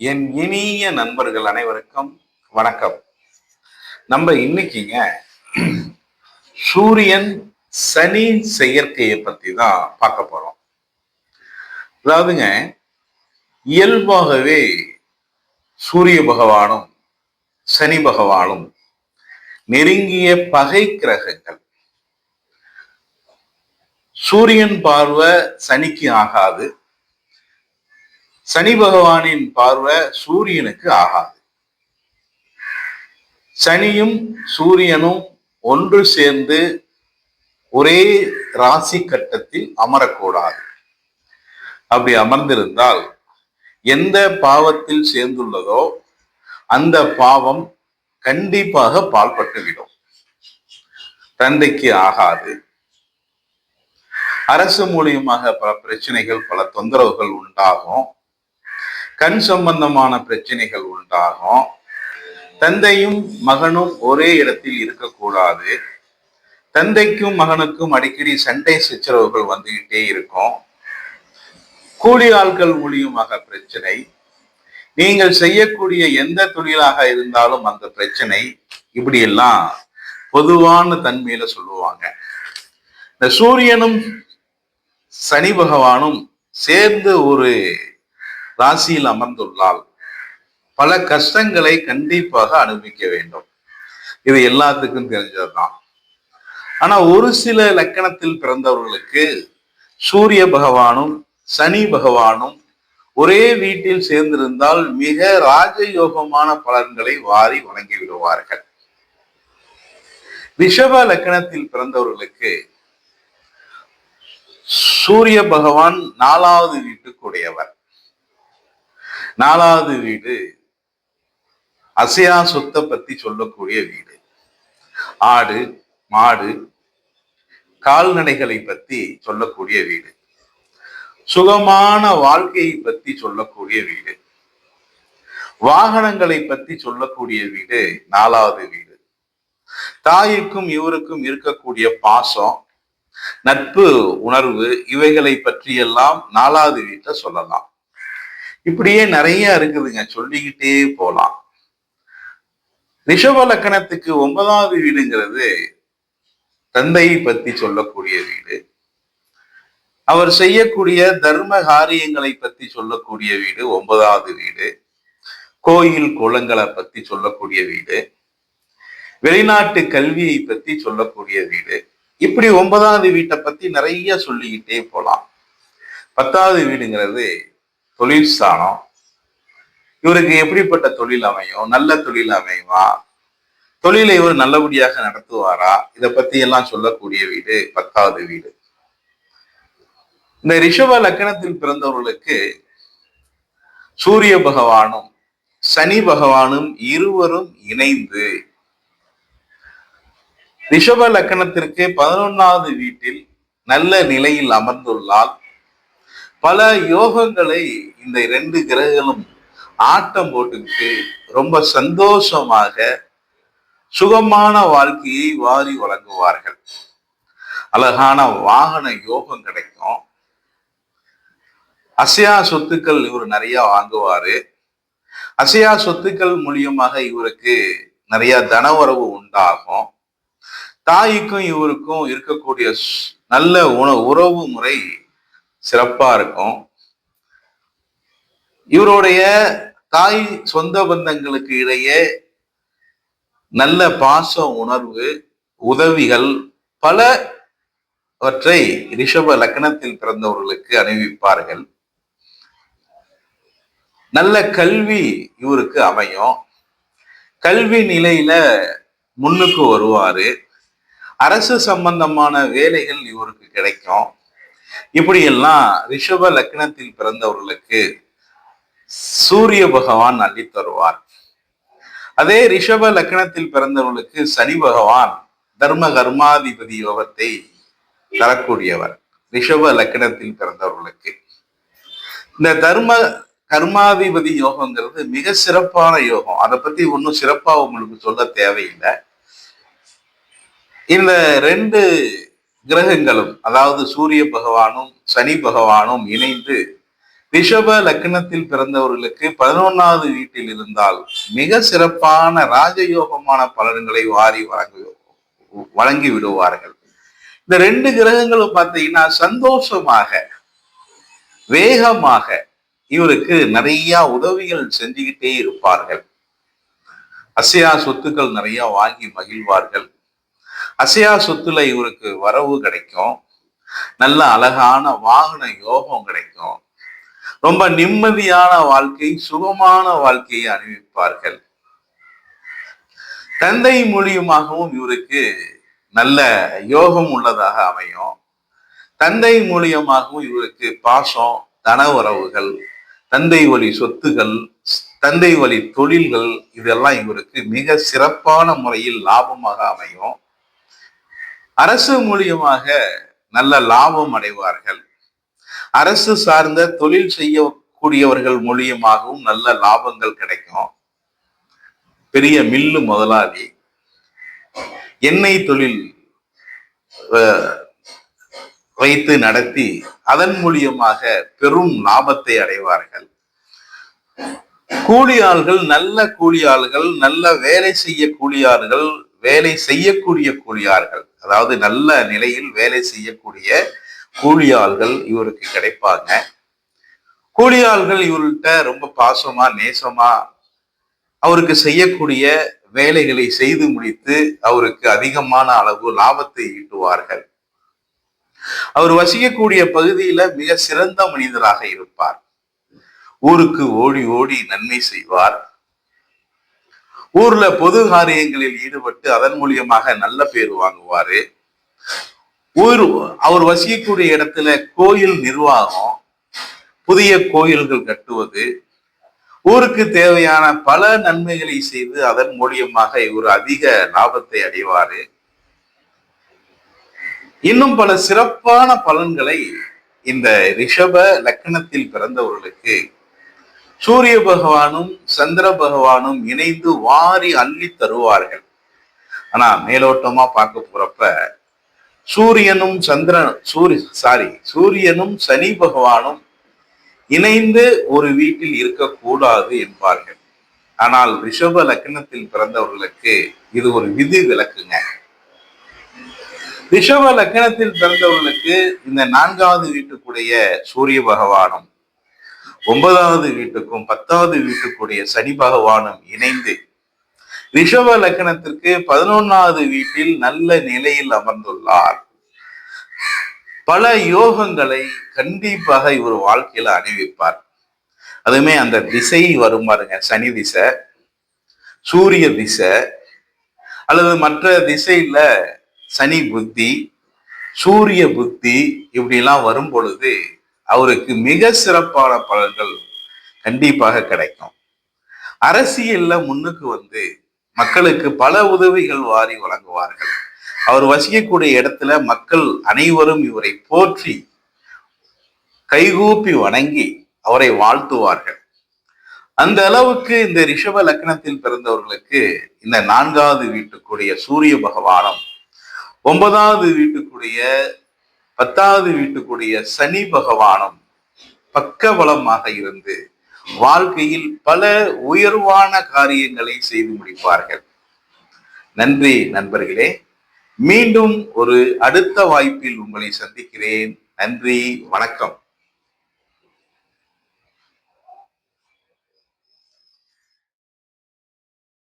என் இனிய நண்பர்கள் அனைவருக்கும் வணக்கம். நம்ம இன்னைக்குங்க சூரியன் சனி செயற்கையை பத்தி தான் பார்க்க போறோம். அதாவதுங்க இயல்பாகவே சூரிய பகவானும் சனி பகவானும் நெருங்கிய பகை கிரகங்கள். சூரியன் பார்வை சனிக்கு ஆகாது. சனி பகவானின் பார்வை சூரியனுக்கு ஆகாது. சனியும் சூரியனும் ஒன்று சேர்ந்து ஒரே ராசி கட்டத்தில் அமரக்கூடாது. அப்படி அமர்ந்திருந்தால் எந்த பாவத்தில் சேர்ந்துள்ளதோ அந்த பாவம் கண்டிப்பாக பால்பட்டுவிடும் தந்தைக்கு ஆகாது. அரசு மூலியமாக பல பிரச்சனைகள் பல தொந்தரவுகள் உண்டாகும். கண் சம்பந்தமான பிரச்சனைகள் உண்டாகும். தந்தையும் மகனும் ஒரே இடத்தில் இருக்கக்கூடாது. தந்தைக்கும் மகனுக்கும் அடிக்கடி சண்டை சச்சரவுகள் வந்துகிட்டே இருக்கும். கூலி ஆட்கள் மூலியமாக பிரச்சனை. நீங்கள் செய்யக்கூடிய எந்த தொழிலாக இருந்தாலும் அந்த பிரச்சனை. இப்படி எல்லாம் பொதுவான தன்மையில சொல்லுவாங்க. இந்த சூரியனும் சனி பகவானும் சேர்ந்து ஒரு ராசியில் அமர்ந்துள்ளால் பல கஷ்டங்களை கண்டிப்பாக அனுபவிக்க வேண்டும். இது எல்லாத்துக்கும் தெரிஞ்சதுதான். ஆனா ஒரு சில லக்கணத்தில் பிறந்தவர்களுக்கு சூரிய பகவானும் சனி பகவானும் ஒரே வீட்டில் சேர்ந்திருந்தால் மிக ராஜயோகமான பலன்களை வாரி வழங்கி விடுவார்கள். ரிஷப லக்கணத்தில் பிறந்தவர்களுக்கு சூரிய பகவான் நாலாவது வீட்டுக்குடையவர். நாலாவது வீடு அசையா சொத்தை பத்தி சொல்லக்கூடிய வீடு. ஆடு மாடு கால்நடைகளை பத்தி சொல்லக்கூடிய வீடு. சுகமான வாழ்க்கையை பத்தி சொல்லக்கூடிய வீடு. வாகனங்களை பத்தி சொல்லக்கூடிய வீடு நாலாவது வீடு. தாய்க்கும் இவருக்கும் இருக்கக்கூடிய பாசம் நட்பு உணர்வு இவைகளை பற்றியெல்லாம் நாலாவது வீட்டை சொல்லலாம். இப்படியே நிறைய இருக்குதுங்க. சொல்லிக்கிட்டே போலாம். ரிஷப லக்கணத்துக்கு ஒன்பதாவது வீடுங்கிறது தந்தையை பத்தி சொல்லக்கூடிய வீடு. அவர் செய்யக்கூடிய தர்ம காரியங்களை பத்தி சொல்லக்கூடிய வீடு ஒன்பதாவது வீடு. கோயில் குளங்களை பத்தி சொல்லக்கூடிய வீடு. வெளிநாட்டு கல்வியை பத்தி சொல்லக்கூடிய வீடு. இப்படி ஒன்பதாவது வீட்டை பத்தி நிறைய சொல்லிக்கிட்டே போலாம். பத்தாவது வீடுங்கிறது தொழில் ஸ்தானம் இவருக்கு எப்படிப்பட்ட தொழில் அமையும்? நல்ல தொழில் அமையுமா? தொழிலை இவர் நல்லபடியாக நடத்துவாரா? இதை பத்தி எல்லாம் சொல்லக்கூடிய வீடு பத்தாவது வீடு. இந்த ரிஷப லக்கணத்தில் பிறந்தவர்களுக்கு சூரிய பகவானும் சனி பகவானும் இருவரும் இணைந்து ரிஷப லக்கணத்திற்கு பதினொன்னாவது வீட்டில் நல்ல நிலையில் அமர்ந்துள்ளால் பல யோகங்களை இந்த ரெண்டு கிரகங்களும் ஆட்டம் போட்டுக்கிட்டு ரொம்ப சந்தோஷமாக சுகமான வாழ்க்கையை வாரி வழங்குவார்கள். அழகான வாகன யோகம் கிடைக்கும். அசையா சொத்துக்கள் இவர் நிறைய வாங்குவாரு. அசையா சொத்துக்கள் மூலியமாக இவருக்கு நிறைய தனவரவு உண்டாகும். தாய்க்கும் இவருக்கும் இருக்கக்கூடிய நல்ல உண உறவு முறை சிறப்பா இருக்கும். இவருடைய தாய் சொந்த பந்தங்களுக்கு இடையே நல்ல பாச உணர்வு உதவிகள் பலவற்றை ரிஷப லக்னத்தில் பிறந்தவர்களுக்கு அணிவிப்பார்கள். நல்ல கல்வி இவருக்கு அமையும். கல்வி நிலையில முன்னுக்கு வருவாரு. அரசு சம்பந்தமான வேலைகள் இவருக்கு கிடைக்கும். இப்படியெல்லாம் ரிஷப லக்னத்தில் பிறந்தவர்களுக்கு சூரிய பகவான் அள்ளி தருவார். அதே ரிஷப லக்னத்தில் பிறந்தவர்களுக்கு சனி பகவான் தர்ம கர்மாதிபதி யோகத்தை தரக்கூடியவர் ரிஷப லக்னத்தில் பிறந்தவர்களுக்கு. இந்த தர்ம கர்மாதிபதி யோகங்கிறது மிக சிறப்பான யோகம். அதை பத்தி ஒன்றும் சிறப்பாக உங்களுக்கு சொல்ல தேவையில்லை. இந்த ரெண்டு கிரகங்களும் அதாவது சூரிய பகவானும் சனி பகவானும் இணைந்து ரிஷப லக்னத்தில் பிறந்தவர்களுக்கு பதினொன்னாவது வீட்டில் இருந்தால் மிக சிறப்பான ராஜயோகமான பலன்களை வாரி வழங்கு வழங்கி விடுவார்கள். இந்த ரெண்டு கிரகங்களும் பார்த்தீங்கன்னா சந்தோஷமாக வேகமாக இவருக்கு நிறைய உதவிகள் செஞ்சுக்கிட்டே இருப்பார்கள். அசையா சொத்துக்கள் நிறைய வாங்கி மகிழ்வார்கள். அசையா சொத்துல இவருக்கு வரவு கிடைக்கும். நல்ல அழகான வாகன யோகம் கிடைக்கும். ரொம்ப நிம்மதியான வாழ்க்கை சுகமான வாழ்க்கையை அணிவிப்பார்கள். தந்தை மூலியமாகவும் இவருக்கு நல்ல யோகம் உள்ளதாக அமையும். தந்தை மூலியமாகவும் இவருக்கு பாசம் தன உறவுகள் தந்தை வழி சொத்துகள் தந்தை வழி தொழில்கள் இதெல்லாம் இவருக்கு மிக சிறப்பான முறையில் லாபமாக அமையும். அரசு மூலியமாக நல்ல லாபம் அடைவார்கள். அரசு சார்ந்த தொழில் செய்யக்கூடியவர்கள் மூலியமாகவும் நல்ல லாபங்கள் கிடைக்கும். பெரிய மில்லு முதலாளி எண்ணெய் தொழில் வைத்து நடத்தி அதன் மூலியமாக பெரும் லாபத்தை அடைவார்கள். கூலியாள்கள் நல்ல கூலியாள்கள் நல்ல வேலை செய்ய கூலியாள்கள் வேலை செய்யக்கூடிய கூலியார்கள் அதாவது நல்ல நிலையில் வேலை செய்யக்கூடிய கூலியாள்கள் இவருக்கு கிடைப்பாங்க. கூலியாள்கள் இவர்கிட்ட ரொம்ப பாசமா நேசமா அவருக்கு செய்யக்கூடிய வேலைகளை செய்து முடித்து அவருக்கு அதிகமான அளவு லாபத்தை ஈட்டுவார்கள். அவர் வசிக்கக்கூடிய பகுதியில மிக சிறந்த மனிதராக இருப்பார். ஊருக்கு ஓடி ஓடி நன்மை செய்வார். ஊர்ல பொது காரியங்களில் ஈடுபட்டு அதன் மூலியமாக நல்ல பேர் வாங்குவாரு. ஊர் அவர் வசிக்கக்கூடிய இடத்துல கோயில் நிர்வாகம் புதிய கோயில்கள் கட்டுவது ஊருக்கு தேவையான பல நன்மைகளை செய்து அதன் மூலியமாக இவர் அதிக லாபத்தை அடைவாரு. இன்னும் பல சிறப்பான பலன்களை இந்த ரிஷப லக்கணத்தில் பிறந்தவர்களுக்கு சூரிய பகவானும் சந்திர பகவானும் இணைந்து வாரி அள்ளி தருவார்கள். ஆனா மேலோட்டமா பார்க்க போறப்ப சூரியனும் சந்திரன் சூரிய சாரி சூரியனும் சனி பகவானும் இணைந்து ஒரு வீட்டில் இருக்கக்கூடாது என்பார்கள். ஆனால் ரிஷப லக்னத்தில் பிறந்தவர்களுக்கு இது ஒரு விதி விளக்குங்க ரிஷப லக்னத்தில் பிறந்தவர்களுக்கு இந்த நான்காவது வீட்டுக்குடைய சூரிய பகவானும் ஒன்பதாவது வீட்டுக்கும் பத்தாவது வீட்டுக்குடைய சனி பகவானும் இணைந்து ரிஷப லக்னத்திற்கு பதினொன்னாவது வீட்டில் நல்ல நிலையில் அமர்ந்துள்ளார். பல யோகங்களை கண்டிப்பாக இவர் வாழ்க்கையில அணிவிப்பார். அதுவுமே அந்த திசை வரும் பாருங்க சனி திசை சூரிய திசை அல்லது மற்ற திசையில சனி புத்தி சூரிய புத்தி இப்படிலாம் வரும் பொழுது அவருக்கு மிக சிறப்பான பலன்கள் கண்டிப்பாக கிடைக்கும். அரசியல்ல முன்னுக்கு வந்து மக்களுக்கு பல உதவிகள் வாரி வழங்குவார்கள். அவர் வசிக்கக்கூடிய இடத்துல மக்கள் அனைவரும் இவரை போற்றி கைகூப்பி வணங்கி அவரை வாழ்த்துவார்கள். அந்த அளவுக்கு இந்த ரிஷப லக்னத்தில் பிறந்தவர்களுக்கு இந்த நான்காவது வீட்டுக்குரிய சூரிய பகவானம் ஒன்பதாவது வீட்டுக்குரிய பத்தாவது வீட்டுக்குடைய சனி பகவானம் பக்கபலமாக இருந்து வாழ்க்கையில் பல உயர்வான காரியங்களை செய்து முடிப்பார்கள். நன்றி நண்பர்களே. மீண்டும் ஒரு அடுத்த வாய்ப்பில் உங்களை சந்திக்கிறேன். நன்றி வணக்கம்.